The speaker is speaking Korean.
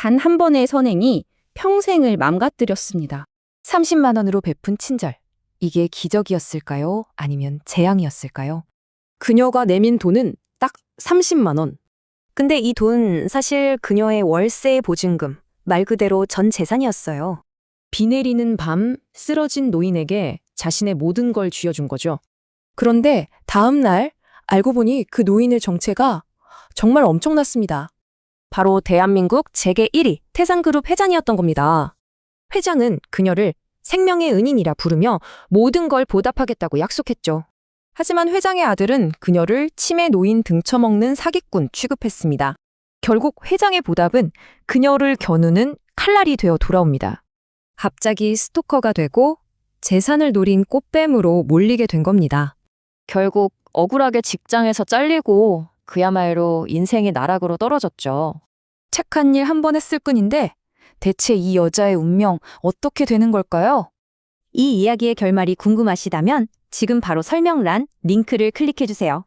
단 한 번의 선행이 평생을 망가뜨렸습니다. 30만 원으로 베푼 친절. 이게 기적이었을까요? 아니면 재앙이었을까요? 그녀가 내민 돈은 딱 30만 원. 근데 이 돈 사실 그녀의 월세 보증금, 말 그대로 전 재산이었어요. 비 내리는 밤 쓰러진 노인에게 자신의 모든 걸 쥐어준 거죠. 그런데 다음 날 알고 보니 그 노인의 정체가 정말 엄청났습니다. 바로 대한민국 재계 1위 태산그룹 회장이었던 겁니다. 회장은 그녀를 생명의 은인이라 부르며 모든 걸 보답하겠다고 약속했죠. 하지만 회장의 아들은 그녀를 치매 노인 등쳐먹는 사기꾼 취급했습니다. 결국 회장의 보답은 그녀를 겨누는 칼날이 되어 돌아옵니다. 갑자기 스토커가 되고 재산을 노린 꽃뱀으로 몰리게 된 겁니다. 결국 억울하게 직장에서 잘리고 그야말로 인생이 나락으로 떨어졌죠. 착한 일 한 번 했을 뿐인데 대체 이 여자의 운명 어떻게 되는 걸까요? 이 이야기의 결말이 궁금하시다면 지금 바로 설명란 링크를 클릭해주세요.